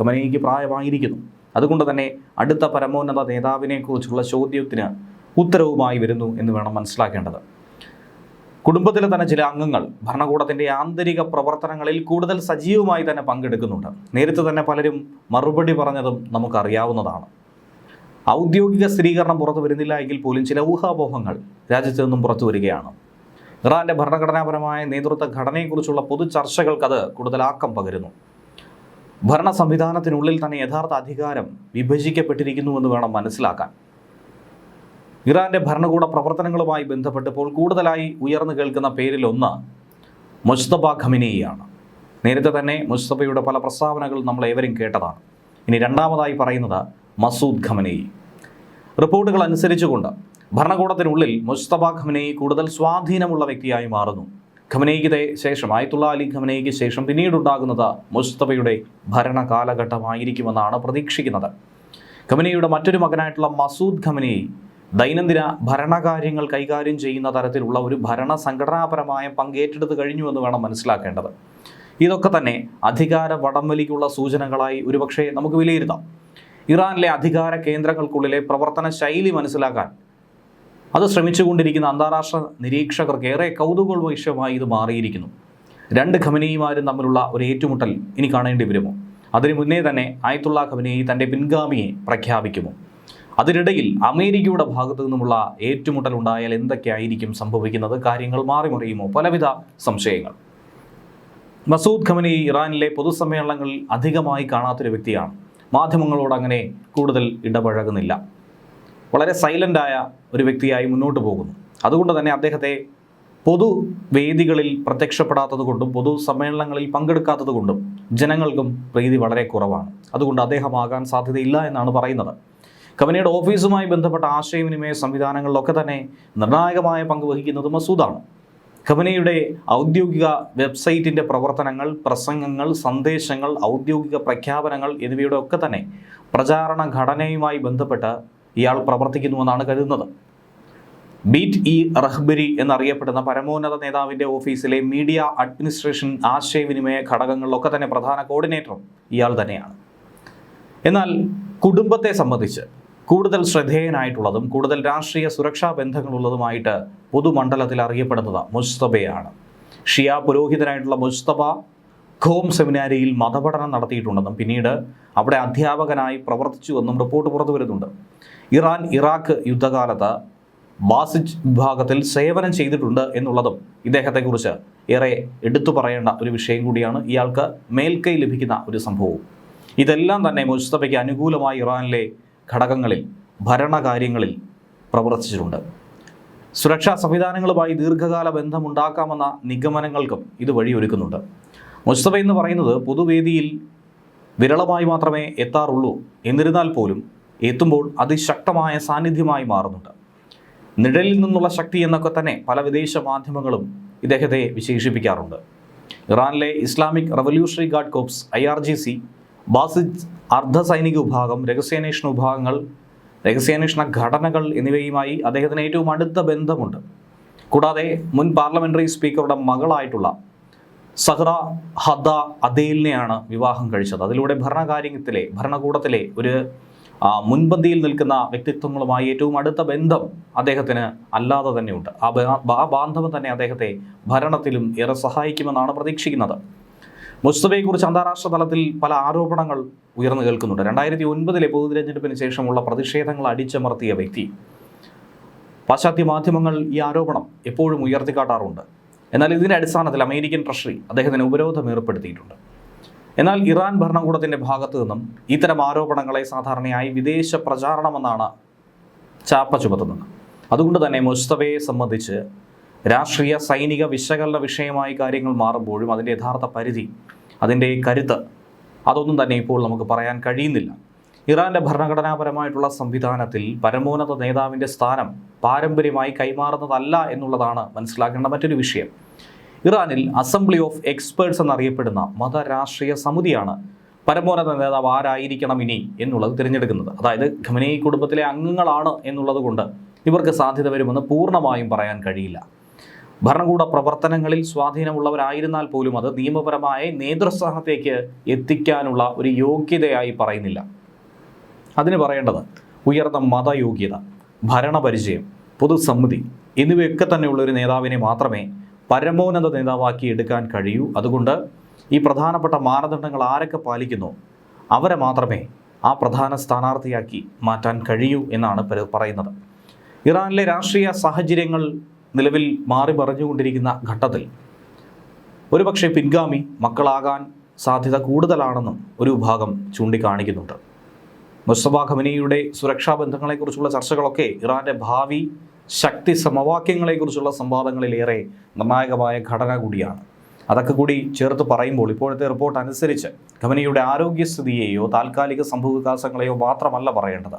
ഖമനേയിക്ക് പ്രായമായിരിക്കുന്നു. അതുകൊണ്ട് തന്നെ അടുത്ത പരമോന്നത നേതാവിനെക്കുറിച്ചുള്ള ചോദ്യത്തിന് ഉത്തരവുമായി വരുന്നു എന്ന് വേണം മനസ്സിലാക്കേണ്ടത്. കുടുംബത്തിലെ തന്നെ ചില അംഗങ്ങൾ ഭരണകൂടത്തിന്റെ ആന്തരിക പ്രവർത്തനങ്ങളിൽ കൂടുതൽ സജീവമായി തന്നെ പങ്കെടുക്കുന്നുണ്ട്. നേരത്തെ തന്നെ പലരും മറുപടി പറഞ്ഞതും നമുക്കറിയാവുന്നതാണ്. ഔദ്യോഗിക സ്ഥിരീകരണം പുറത്തു വരുന്നില്ല എങ്കിൽ പോലും ചില ഊഹാപോഹങ്ങൾ രാജ്യത്ത് നിന്നും പുറത്തു വരികയാണ്. ഇറാന്റെ ഭരണഘടനാപരമായ നേതൃത്വ ഘടനയെക്കുറിച്ചുള്ള പൊതു ചർച്ചകൾക്ക് അത് കൂടുതൽ ആക്കം പകരുന്നു. ഭരണ സംവിധാനത്തിനുള്ളിൽ തന്നെ യഥാർത്ഥ അധികാരം വിഭജിക്കപ്പെട്ടിരിക്കുന്നുവെന്ന് വേണം മനസ്സിലാക്കാൻ. ഇറാന്റെ ഭരണകൂട പ്രവർത്തനങ്ങളുമായി ബന്ധപ്പെട്ട് ഇപ്പോൾ കൂടുതലായി ഉയർന്നു കേൾക്കുന്ന പേരിലൊന്ന് മുസ്തബ ഖമിനിയാണ്. നേരത്തെ തന്നെ മുസ്തഫയുടെ പല പ്രസ്താവനകൾ നമ്മൾ ഏവരും കേട്ടതാണ്. ഇനി രണ്ടാമതായി പറയുന്നത് മസൂദ് ഖമനെയി റിപ്പോർട്ടുകൾ അനുസരിച്ചുകൊണ്ട് ഭരണകൂടത്തിനുള്ളിൽ മുസ്തഫ ഖമനെയി കൂടുതൽ സ്വാധീനമുള്ള വ്യക്തിയായി മാറുന്നു. ഖമനെയ്ക്ക് ശേഷം ആയത്തുള്ള അലി ഖമനെയ്ക്ക് ശേഷം പിന്നീടുണ്ടാകുന്നത് മുസ്തഫയുടെ ഭരണ കാലഘട്ടമായിരിക്കുമെന്നാണ് പ്രതീക്ഷിക്കുന്നത്. ഖമനെയുടെ മറ്റൊരു മകനായിട്ടുള്ള മസൂദ് ഖമനെയി ദൈനംദിന ഭരണകാര്യങ്ങൾ കൈകാര്യം ചെയ്യുന്ന തരത്തിലുള്ള ഒരു ഭരണ സംഘടനാപരമായ പങ്കേറ്റെടുത്ത് കഴിഞ്ഞു എന്ന് വേണം മനസ്സിലാക്കേണ്ടത്. ഇതൊക്കെ തന്നെ അധികാര വടംവലിക്കുള്ള സൂചനകളായി ഒരുപക്ഷെ നമുക്ക് വിലയിരുത്താം. ഇറാനിലെ അധികാര കേന്ദ്രങ്ങൾക്കുള്ളിലെ പ്രവർത്തന ശൈലി മനസ്സിലാക്കാൻ അത് ശ്രമിച്ചുകൊണ്ടിരിക്കുന്ന അന്താരാഷ്ട്ര നിരീക്ഷകർക്ക് ഏറെ കൗതുക വിഷയമായി ഇത് മാറിയിരിക്കുന്നു. രണ്ട് ഖമനിയുമാരും തമ്മിലുള്ള ഒരു ഏറ്റുമുട്ടൽ ഇനി കാണേണ്ടി വരുമോ? അതിനു മുന്നേ തന്നെ ആയത്തുള്ള ഖമനിയെ തന്റെ പിൻഗാമിയെ പ്രഖ്യാപിക്കുമോ? അതിനിടയിൽ അമേരിക്കയുടെ ഭാഗത്തു നിന്നുമുള്ള ഏറ്റുമുട്ടൽ ഉണ്ടായാൽ എന്തൊക്കെയായിരിക്കും സംഭവിക്കുന്നത്? കാര്യങ്ങൾ മാറിമറിയുമോ പലവിധ സംശയങ്ങൾ. മസൂദ് ഖമനി ഇറാനിലെ പൊതുസമ്മേളനങ്ങളിൽ അധികമായി കാണാത്തൊരു വ്യക്തിയാണ്. മാധ്യമങ്ങളോട് അങ്ങനെ കൂടുതൽ ഇടപഴകുന്നില്ല. വളരെ സൈലന്റായ ഒരു വ്യക്തിയായി മുന്നോട്ട് പോകുന്നു. അതുകൊണ്ട് തന്നെ അദ്ദേഹത്തെ പൊതു വേദികളിൽ പ്രത്യക്ഷപ്പെടാത്തത് കൊണ്ടും പൊതു സമ്മേളനങ്ങളിൽ പങ്കെടുക്കാത്തത് കൊണ്ടും ജനങ്ങൾക്കും പ്രീതി വളരെ കുറവാണ്. അതുകൊണ്ട് അദ്ദേഹമാകാൻ സാധ്യതയില്ല എന്നാണ് പറയുന്നത്. കമ്പനിയുടെ ഓഫീസുമായി ബന്ധപ്പെട്ട ആശയവിനിമയ സംവിധാനങ്ങളിലൊക്കെ തന്നെ നിർണായകമായ പങ്ക് വഹിക്കുന്നത് മസൂദാണ്. കമ്പനിയുടെ ഔദ്യോഗിക വെബ്സൈറ്റിന്റെ പ്രവർത്തനങ്ങൾ പ്രസംഗങ്ങൾ സന്ദേശങ്ങൾ ഔദ്യോഗിക പ്രഖ്യാപനങ്ങൾ എന്നിവയുടെ ഒക്കെ തന്നെ പ്രചാരണ ഘടനയുമായി ബന്ധപ്പെട്ട് ഇയാൾ പ്രവർത്തിക്കുന്നുവെന്നാണ് കരുതുന്നത്. ബീറ്റ് ഇ റഹ്ബരി എന്നറിയപ്പെടുന്ന പരമോന്നത നേതാവിന്റെ ഓഫീസിലെ മീഡിയ അഡ്മിനിസ്ട്രേഷൻ ആശയവിനിമയ ഘടകങ്ങളിലൊക്കെ തന്നെ പ്രധാന കോർഡിനേറ്ററും ഇയാൾ തന്നെയാണ്. എന്നാൽ കുടുംബത്തെ സംബന്ധിച്ച് കൂടുതൽ ശ്രദ്ധേയനായിട്ടുള്ളതും കൂടുതൽ രാഷ്ട്രീയ സുരക്ഷാ ബന്ധങ്ങളുള്ളതുമായിട്ട് പൊതുമണ്ഡലത്തിൽ അറിയപ്പെടുന്നത് മുസ്തബയാണ് ഷിയ പുരോഹിതനായിട്ടുള്ള മുസ്തബ ഖോം സെമിനാരിയിൽ മതപഠനം നടത്തിയിട്ടുണ്ടെന്നും പിന്നീട് അവിടെ അധ്യാപകനായി പ്രവർത്തിച്ചുവെന്നും റിപ്പോർട്ട് പുറത്തു വരുന്നുണ്ട്. ഇറാൻ ഇറാഖ് യുദ്ധകാലത്ത് ബാസിജ് വിഭാഗത്തിൽ സേവനം ചെയ്തിട്ടുണ്ട് എന്നുള്ളതും ഇദ്ദേഹത്തെക്കുറിച്ച് ഏറെ എടുത്തു പറയേണ്ട ഒരു വിഷയം കൂടിയാണ് ഇയാൾക്ക് മേൽക്കൈ ലഭിക്കുന്ന ഒരു സംഭവവും. ഇതെല്ലാം തന്നെ മുസ്തഫയ്ക്ക് അനുകൂലമായി ഇറാനിലെ ഘടകങ്ങളിൽ ഭരണകാര്യങ്ങളിൽ പ്രവർത്തിച്ചിട്ടുണ്ട്. സുരക്ഷാ സംവിധാനങ്ങളുമായി ദീർഘകാല ബന്ധമുണ്ടാക്കാമെന്ന നിഗമനങ്ങൾക്കും ഇത് വഴിയൊരുക്കുന്നുണ്ട് മുസ്തഫ എന്ന് പറയുന്നത് പൊതുവേദിയിൽ വിരളമായി മാത്രമേ എത്താറുള്ളൂ. എന്നിരുന്നാൽ പോലും എത്തുമ്പോൾ അതിശക്തമായ സാന്നിധ്യമായി മാറുന്നുണ്ട്. നിഴലിൽ നിന്നുള്ള ശക്തി എന്നൊക്കെ തന്നെ പല വിദേശ മാധ്യമങ്ങളും ഇദ്ദേഹത്തെ വിശേഷിപ്പിക്കാറുണ്ട്. ഇറാനിലെ Islamic Revolutionary Guard Corps I R G C Basij അർദ്ധ സൈനിക വിഭാഗം രഹസ്യാന്വേഷണ വിഭാഗങ്ങൾ രഹസ്യാന്വേഷണ ഘടനകൾ എന്നിവയുമായി അദ്ദേഹത്തിന് ഏറ്റവും അടുത്ത ബന്ധമുണ്ട്. കൂടാതെ മുൻ പാർലമെന്ററി സ്പീക്കറുടെ മകളായിട്ടുള്ള സഹ്റ ഹദ അദേലിനെയാണ് വിവാഹം കഴിച്ചത്. അതിലൂടെ ഭരണകാര്യത്തിലെ ഭരണകൂടത്തിലെ ഒരു മുൻപന്തിയിൽ നിൽക്കുന്ന വ്യക്തിത്വങ്ങളുമായി ഏറ്റവും അടുത്ത ബന്ധം അദ്ദേഹത്തിന് അല്ലാതെ തന്നെയുണ്ട്. ആ ബാന്ധവം തന്നെ അദ്ദേഹത്തെ ഭരണത്തിലും ഏറെ സഹായിക്കുമെന്നാണ് പ്രതീക്ഷിക്കുന്നത്. മുസ്തഫയെക്കുറിച്ച് അന്താരാഷ്ട്ര തലത്തിൽ പല ആരോപണങ്ങൾ ഉയർന്നു കേൾക്കുന്നുണ്ട്. രണ്ടായിരത്തി ഒൻപതിലെ പൊതു തിരഞ്ഞെടുപ്പിന് ശേഷമുള്ള പ്രതിഷേധങ്ങൾ അടിച്ചമർത്തിയ വ്യക്തി. പാശ്ചാത്യ മാധ്യമങ്ങൾ ഈ ആരോപണം എപ്പോഴും ഉയർത്തിക്കാട്ടാറുണ്ട്. എന്നാൽ ഇതിന്റെ അടിസ്ഥാനത്തിൽ അമേരിക്കൻ ട്രഷറി അദ്ദേഹത്തിന് ഉപരോധം ഏർപ്പെടുത്തിയിട്ടുണ്ട്. എന്നാൽ ഇറാൻ ഭരണകൂടത്തിന്റെ ഭാഗത്തു നിന്നും ഇത്തരം ആരോപണങ്ങളെ സാധാരണയായി വിദേശ പ്രചാരണമെന്നാണ് ചാപ്പ ചുമത്തുന്നത്. അതുകൊണ്ട് തന്നെ മുസ്തഫയെ സംബന്ധിച്ച് രാഷ്ട്രീയ സൈനിക വിശകലന വിഷയമായി കാര്യങ്ങൾ മാറുമ്പോഴും അതിന്റെ യഥാർത്ഥ പരിധി അതിന്റെ കരുത്ത് അതൊന്നും തന്നെ ഇപ്പോൾ നമുക്ക് പറയാൻ കഴിയുന്നില്ല. ഇറാന്റെ ഭരണഘടനാപരമായിട്ടുള്ള സംവിധാനത്തിൽ പരമോന്നത നേതാവിന്റെ സ്ഥാനം പാരമ്പര്യമായി കൈമാറുന്നതല്ല എന്നുള്ളതാണ് മനസ്സിലാക്കേണ്ട മറ്റൊരു വിഷയം. ഇറാനിൽ അസംബ്ലി ഓഫ് എക്സ്പേർട്സ് എന്നറിയപ്പെടുന്ന മതരാഷ്ട്രീയ സമിതിയാണ് പരമോന്നത നേതാവ് ആരായിരിക്കണം ഇനി എന്നുള്ളത് തിരഞ്ഞെടുക്കുന്നത്. അതായത് ഖമനേയി കുടുംബത്തിലെ അംഗങ്ങളാണ് എന്നുള്ളത് കൊണ്ട് ഇവർക്ക് സാധ്യത വരുമെന്ന് പൂർണമായും പറയാൻ കഴിയില്ല. ഭരണകൂട പ്രവർത്തനങ്ങളിൽ സ്വാധീനമുള്ളവരായിരുന്നാൽ പോലും അത് നിയമപരമായ നേതൃസ്ഥാനത്തേക്ക് എത്തിക്കാനുള്ള ഒരു യോഗ്യതയായി പറയുന്നില്ല. അതിന് പറയേണ്ടത് ഉയർന്ന മതയോഗ്യത ഭരണപരിചയം പൊതുസമ്മതി എന്നിവയൊക്കെ തന്നെയുള്ള ഒരു നേതാവിനെ മാത്രമേ പരമോന്നത നേതാവാക്കി എടുക്കാൻ കഴിയൂ. അതുകൊണ്ട് ഈ പ്രധാനപ്പെട്ട മാനദണ്ഡങ്ങൾ ആരൊക്കെ പാലിക്കുന്നു അവരെ മാത്രമേ ആ പ്രധാന സ്ഥാനാർത്ഥിയാക്കി മാറ്റാൻ കഴിയൂ എന്നാണ് പറയുന്നത്. ഇറാനിലെ രാഷ്ട്രീയ സാഹചര്യങ്ങൾ നിലവിൽ മാറി മറിഞ്ഞുകൊണ്ടിരിക്കുന്ന ഘട്ടത്തിൽ ഒരുപക്ഷെ പിൻഗാമി മക്കളാകാൻ സാധ്യത കൂടുതലാണെന്നും ഒരു വിഭാഗം ചൂണ്ടിക്കാണിക്കുന്നുണ്ട്. മുസ്തഫ ഖമനിയുടെ സുരക്ഷാ ബന്ധങ്ങളെക്കുറിച്ചുള്ള ചർച്ചകളൊക്കെ ഇറാന്റെ ഭാവി ശക്തി സമവാക്യങ്ങളെക്കുറിച്ചുള്ള സംവാദങ്ങളിലേറെ നിർണായകമായ ഘടന കൂടിയാണ്. അതൊക്കെ കൂടി ചേർത്ത് പറയുമ്പോൾ ഇപ്പോഴത്തെ റിപ്പോർട്ട് അനുസരിച്ച് ഖമനിയുടെ ആരോഗ്യസ്ഥിതിയെയോ താൽക്കാലിക സംഭവവികാസങ്ങളെയോ മാത്രമല്ല പറയേണ്ടത്.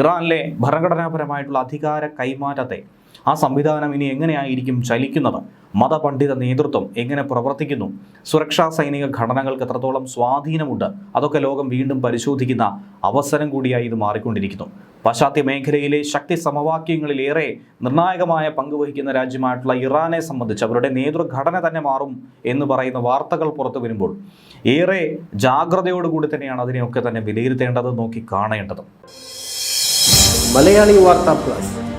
ഇറാനിലെ ഭരണഘടനാപരമായിട്ടുള്ള അധികാര കൈമാറ്റത്തെ ആ സംവിധാനം ഇനി എങ്ങനെയായിരിക്കും ചലിക്കുന്നത്? മതപണ്ഡിത നേതൃത്വം എങ്ങനെ പ്രവർത്തിക്കുന്നു? സുരക്ഷാ സൈനിക ഘടനകൾക്ക് എത്രത്തോളം സ്വാധീനമുണ്ട്? അതൊക്കെ ലോകം വീണ്ടും പരിശോധിക്കുന്ന അവസരം കൂടിയായി ഇത് മാറിക്കൊണ്ടിരിക്കുന്നു. പാശ്ചാത്യ മേഖലയിലെ ശക്തി സമവാക്യങ്ങളിലേറെ നിർണായകമായ പങ്ക് വഹിക്കുന്ന രാജ്യമായിട്ടുള്ള ഇറാനെ സംബന്ധിച്ച് അവരുടെ നേതൃഘടന തന്നെ മാറും എന്ന് പറയുന്ന വാർത്തകൾ പുറത്തു വരുമ്പോൾ ഏറെ ജാഗ്രതയോടുകൂടി തന്നെയാണ് അതിനെയൊക്കെ തന്നെ വിലയിരുത്തേണ്ടത് നോക്കി കാണേണ്ടതും. Malayali Vartha plus.